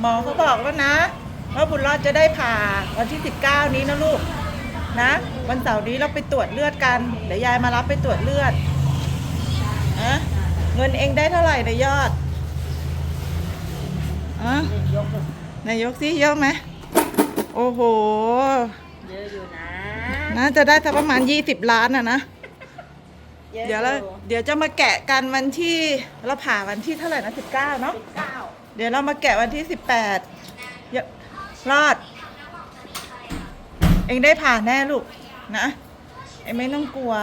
หมอเขาบอกแล้วนะว่าบุญรอดจะได้ผ่าวันที่ 19 นี้นะลูกนะ วันเสาร์นี้เราไปตรวจเลือดกันเดี๋ยวยายมารับไปตรวจเลือดนะเงินเองได้เท่าไหร่ในยอดอะยกนายกสิเยอะไหมโอ้โหเยอะอยู่นะน่าจะได้สักประมาณ 20 ล้านอะนะอะเดี๋ยวเราเดี๋ยวจะมาแกะกันวันที่เราผ่าวันที่เท่าไหร่นะ19เนาะสิบ เดี๋ยวเรามาแกะวันที่สิบแปดรอด เองได้ผ่าแน่ลูกนะเองไม่ต้องกลัว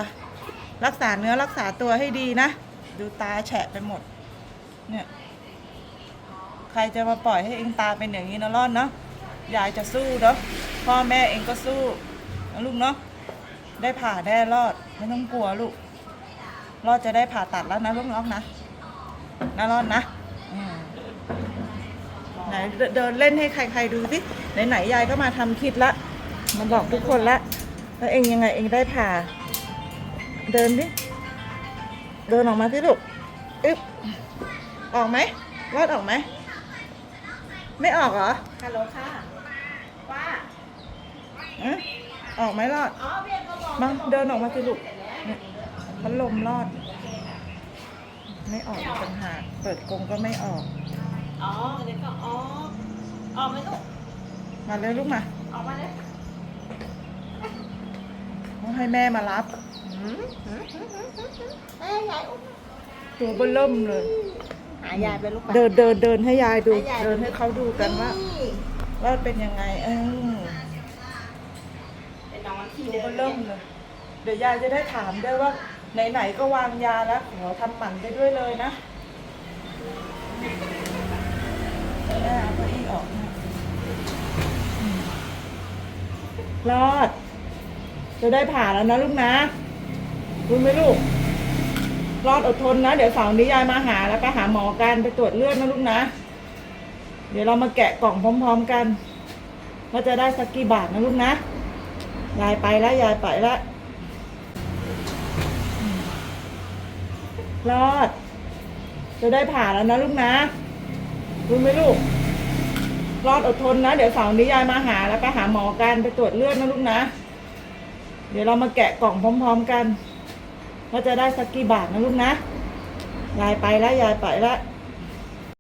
รักษาเนื้อรักษาตัวให้ดีนะ ดูตาแฉะไปหมด เนี่ย ใครจะมาปล่อยให้เองตาเป็นอย่างนี้นะรอดเนาะยายจะสู้เนาะพ่อแม่เองก็สู้นะลูกเนาะได้ผ่าแน่รอด ไม่ต้องกลัวลูกรอดจะได้ผ่าตัดแล้วนะลูกน้องนะนะรอดนะ เดินเดินเล่นให้ใครๆดูสิไหนๆยายก็มาทำคลิปละมาบอกทุกคนละ แล้วเองยังไงเองได้ผ่า เดินดิเดินออกมาสิลูกอึ๊บออกไหมรอดออกไหมไม่ออกเหรอฮัลโหลค่ะว่าอะออกไหมรอดอ๋อเบียร์ก็บอกมาเดินออกมาสิลูกเนี่ยพัดลมรอด ไม่ออกอีกต่างหากเปิดกรงก็ไม่ออก อ๋อเดี๋ยวก็ออกออกไหมลูกมาเลยลูกมาออกมาเลยต้องให้แม่มารับเอ้ยยายอุ้มตัวเบอเริ่มเลย หายายไปลูกไปเดินเดินเดินให้ยายดูให้ยายดูเดินให้เขาดูกันว่านี่ว่าเป็นยังไง เออเป็นนอนที่ตัวเดิเบอมเริ่มเลย เดี๋ยวยายจะได้ถามด้วยว่า ไหนๆก็วางยาแล้วขอทำหมันไปด้วยเลยนะ อด จะได้ผ่าแล้วนะลูกนะรู้ไหมลูกรอดอดทนนะ เดี๋ยวเสาร์นี้ยายมาหาแล้วไปหาหมอกันไปตรวจเลือดนะลูกนะ เดี๋ยวเรามาแกะกล่องพร้อม ๆกันว่าจะได้สักกี่บาทนะลูกนะยายไปแล้วยายไปแล้วรอด จะได้ผ่าแล้วนะลูกนะรู้ไหมลูก รอดอดทนนะ เดี๋ยวเสาร์นี้ยายมาหาแล้วไปหาหมอกันไปตรวจเลือดนะลูกนะ เดี๋ยวเรามาแกะกล่องพร้อม ๆกันว่าจะได้สักกี่บาทนะลูกนะ ยายไปแล้วยายไปแล้ว